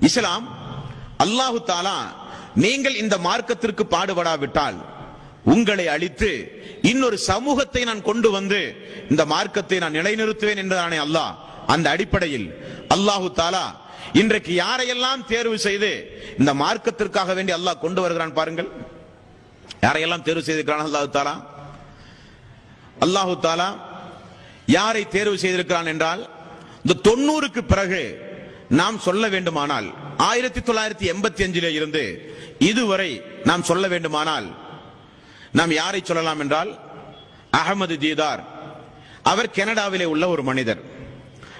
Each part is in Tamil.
இஸ்லாம் அல்லாஹு தாலா நீங்கள் இந்த மார்க்கத்திற்கு பாடுபடாவிட்டால் உங்களை அழித்து இன்னொரு சமூகத்தை நான் கொண்டு வந்து இந்த மார்க்கத்தை நான் நிலைநிறுத்துவேன் என்றானே அல்லாஹ். அந்த அடிப்படையில் அல்லாஹு தாலா இன்றைக்கு யாரையெல்லாம் தேர்வு செய்து இந்த மார்க்கத்திற்காக வேண்டி அல்லாஹ் கொண்டு வருகிறான் பாருங்கள். யாரையெல்லாம் தேர்வு செய்திருக்கிறான் அல்லாஹு தாலா? அல்லாஹு தாலா யாரை தேர்வு செய்திருக்கிறான் என்றால் இந்த தொண்ணூறுக்கு பிறகு நாம் சொல்ல வேண்டுமானால் ஆயிரத்தி தொள்ளாயிரத்தி எண்பத்தி அஞ்சிலே இருந்து இதுவரை நாம் சொல்ல வேண்டுமானால் நாம் யாரை சொல்லலாம் என்றால் அகமது தீதார் அவர் கனடாவிலே உள்ள ஒரு மனிதர்.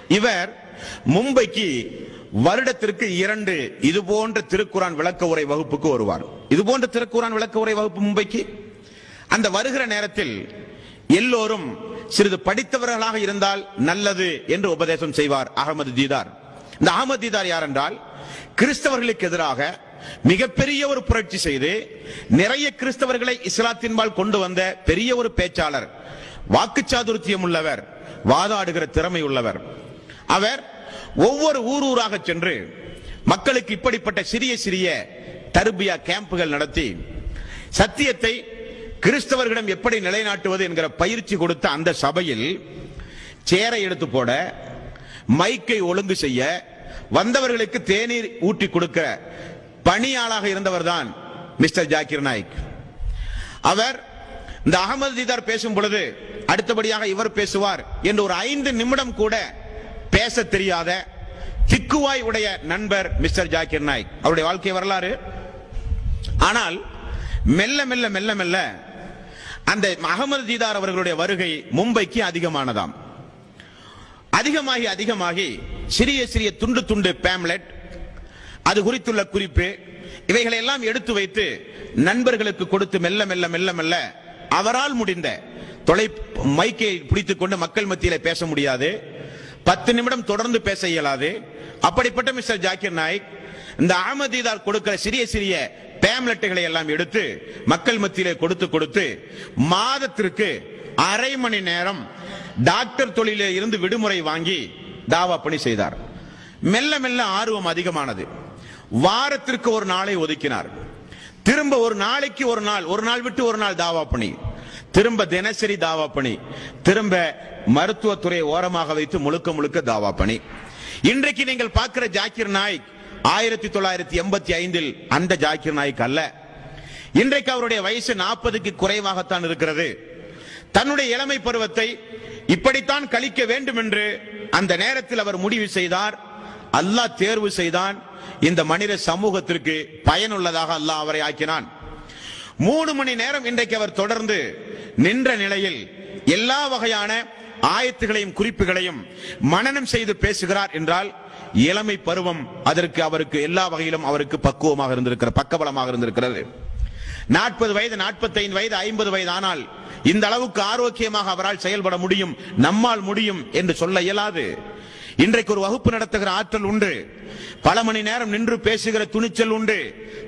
இவர் மும்பைக்கு வருடத்திற்கு இரண்டு இது போன்ற திருக்குரான் விளக்க உரை வகுப்புக்கு வருவார். இது போன்ற திருக்குரான் விளக்க உரை வகுப்பு மும்பைக்கு? அந்த வருகிற நேரத்தில் எல்லோரும் சிறிது படித்தவர்களாக இருந்தால் நல்லது என்று உபதேசம் செய்வார் அகமது தீதார். இந்த அகமதிதார் யார் என்றால் கிறிஸ்தவர்களுக்கு எதிராக மிகப்பெரிய ஒரு புரட்சி செய்து நிறைய கிறிஸ்தவர்களை இஸ்லாத்தின்பால் கொண்டு வந்த பெரிய ஒரு பேச்சாளர் வாக்குச்சாதுர்த்தியம் உள்ளவர் வாதாடுகிற திறமை உள்ளவர் அவர் ஒவ்வொரு ஊர் ஊராக சென்று மக்களுக்கு இப்படிப்பட்ட சிறிய சிறிய தர்பியா கேம்புகள் நடத்தி சத்தியத்தை கிறிஸ்தவர்களிடம் எப்படி நிலைநாட்டுவது என்கிற பயிற்சி கொடுத்த அந்த சபையில் சேரை எடுத்து போட மைக்கை ஒழுங்கு செய்ய வந்தவர்களுக்கு தேநீர் ஊட்டி கொடுக்க பணியாளாக இருந்தவர் தான் மிஸ்டர் ஜாக்கிர் நாய்க். அவர் இந்த அகமது தீதார் பேசும் பொழுது அடுத்தபடியாக இவர் பேசுவார் என்று ஒரு ஐந்து நிமிடம் கூட பேச தெரியாத திக்குவாய் உடைய நண்பர் மிஸ்டர் ஜாக்கிர் நாய்க். அவருடைய வாழ்க்கை வரலாறு? ஆனால் மெல்ல மெல்ல மெல்ல மெல்ல அந்த அகமது தீதார் அவர்களுடைய வருகை மும்பைக்கு அதிகமானதாம். அதிகமாகி அதிகமாகி சிறிய சிறிய துண்டு துண்டு பேம்லெட் அது குறித்துள்ள குறிப்பு இவைகளை எல்லாம் எடுத்து வைத்து நண்பர்களுக்கு கொடுத்து மெல்ல மெல்ல மெல்ல மெல்ல அவரால் முடிந்த தொலை மைக்கை பிடித்துக் கொண்டு மக்கள் மத்தியில பேச முடியாது. பத்து நிமிடம் தொடர்ந்து பேச இயலாது. அப்படிப்பட்ட மிஸ்டர் ஜாக்கிர் நாய்க் இந்த அகமதீதார் கொடுக்கிற சிறிய சிறிய பேம்லெட்டுகளை எல்லாம் எடுத்து மக்கள் மத்தியிலே கொடுத்து கொடுத்து மாதத்திற்கு அரை மணி நேரம் டாக்டர் தொழிலே இருந்து விடுமுறை வாங்கி தாவா பணி செய்தார். மெல்ல மெல்ல ஆர்வம் அதிகமானது. வாரத்திற்கு ஒரு நாளை ஒதுக்கினார். திரும்ப ஒரு நாளைக்கு ஒரு நாள் ஒரு நாள் விட்டு ஒரு நாள் தாவா பணி. திரும்ப தினசரி தாவா பணி. திரும்ப மருத்துவத்துறையை ஓரமாக வைத்து முழுக்க முழுக்க தாவா பணி. இன்றைக்கு நீங்கள் பார்க்கிற ஜாக்கிர் நாய்க் ஆயிரத்தி தொள்ளாயிரத்தி எண்பத்தி ஐந்தில் அந்த ஜாக்கிர் நாய்க் அல்ல. இன்றைக்கு அவருடைய வயசு நாற்பதுக்கு குறைவாகத்தான் இருக்கிறது. தன்னுடைய இளமை பருவத்தை இப்படித்தான் கழிக்க வேண்டும் என்று அந்த நேரத்தில் அவர் முடிவு செய்தார். அல்லாஹ் தேர்வு செய்தான். இந்த மனித சமூகத்திற்கு பயனுள்ளதாக அல்லாஹ் அவரை ஆக்கினான். மூணு மணி நேரம் இன்றைக்கு அவர் தொடர்ந்து நின்ற நிலையில் எல்லா வகையான ஆயத்துகளையும் குறிப்புகளையும் மனனம் செய்து பேசுகிறார் என்றால் இளமை பருவம் அதற்கு அவருக்கு எல்லா வகையிலும் அவருக்கு பக்குவமாக இருந்திருக்கிற பக்கபலமாக இருந்திருக்கிறது. நாற்பது வயது நாற்பத்தைந்து வயது ஐம்பது வயது ஆனால் இந்த அளவுக்கு ஆரோக்கியமாக அவரால் செயல்பட முடியும் நம்மால் முடியும் என்று சொல்ல இயலாது. இன்றைக்கு ஒரு வகுப்பு நடத்துகிற ஆற்றல் உண்டு. பல மணி நேரம் நின்று பேசுகிற துணிச்சல் உண்டு.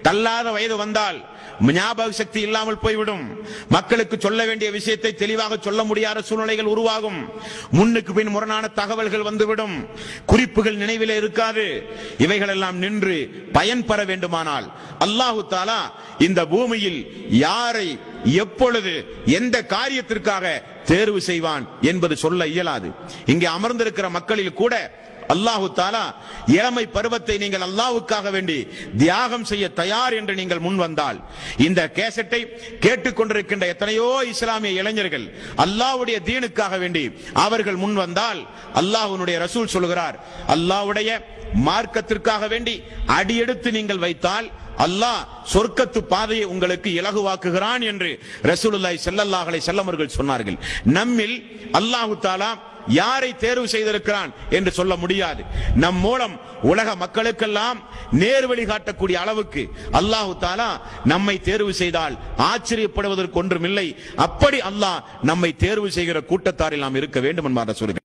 தள்ளாத வயது வந்தால் ஞாபக சக்தி இல்லாமல் போய்விடும். மக்களுக்கு சொல்ல வேண்டிய விஷயத்தை தெளிவாக சொல்ல முடியாத சூழ்நிலைகள் உருவாகும். முன்னுக்கு பின் முரணான தகவல்கள் வந்துவிடும். குறிப்புகள் நினைவிலே இருக்காது. இவைகளெல்லாம் நின்று பயன்பெற வேண்டுமானால் அல்லாஹு தாலா இந்த பூமியில் யாரை எப்பொழுது எந்த காரியத்திற்காக தேர்வு செய்வான் என்பது சொல்ல இயலாது. இங்கே அமர்ந்திருக்கிற மக்களில் கூட அல்லாஹு தாலா இளமை பருவத்தை நீங்கள் அல்லாவுக்காக வேண்டி தியாகம் செய்ய தயார் என்று நீங்கள் முன் வந்தால் இந்த கேசட்டை கேட்டுக்கொண்டிருக்கின்ற எத்தனையோ இஸ்லாமிய இளைஞர்கள் அல்லாவுடைய தீனுக்காக வேண்டி அவர்கள் முன் வந்தால் அல்லாஹுனுடைய ரசூல் சொல்கிறார் அல்லாவுடைய மார்க்கத்திற்காக வேண்டி அடியெடுத்து நீங்கள் வைத்தால் அல்லாஹ் சொர்க்கத்து பாதையை உங்களுக்கு இலகுவாக்குகிறான் என்று ரசூலுல்லாய் செல்லல்லாஹலை செல்லமர்கள் சொன்னார்கள். நம்மில் அல்லாஹு தாலா யாரை தேர்வு செய்திருக்கிறான் என்று சொல்ல முடியாது. நம் மூலம் உலக மக்களுக்கெல்லாம் நேர்வழி காட்டக்கூடிய அளவுக்கு அல்லாஹு தாலா நம்மை தேர்வு செய்தால் ஆச்சரியப்படுவதற்கு ஒன்றுமில்லை. அப்படி அல்லாஹ் நம்மை தேர்வு செய்கிற கூட்டத்தாரில் நாம் இருக்க வேண்டும் என்பார் சொல்கிறேன்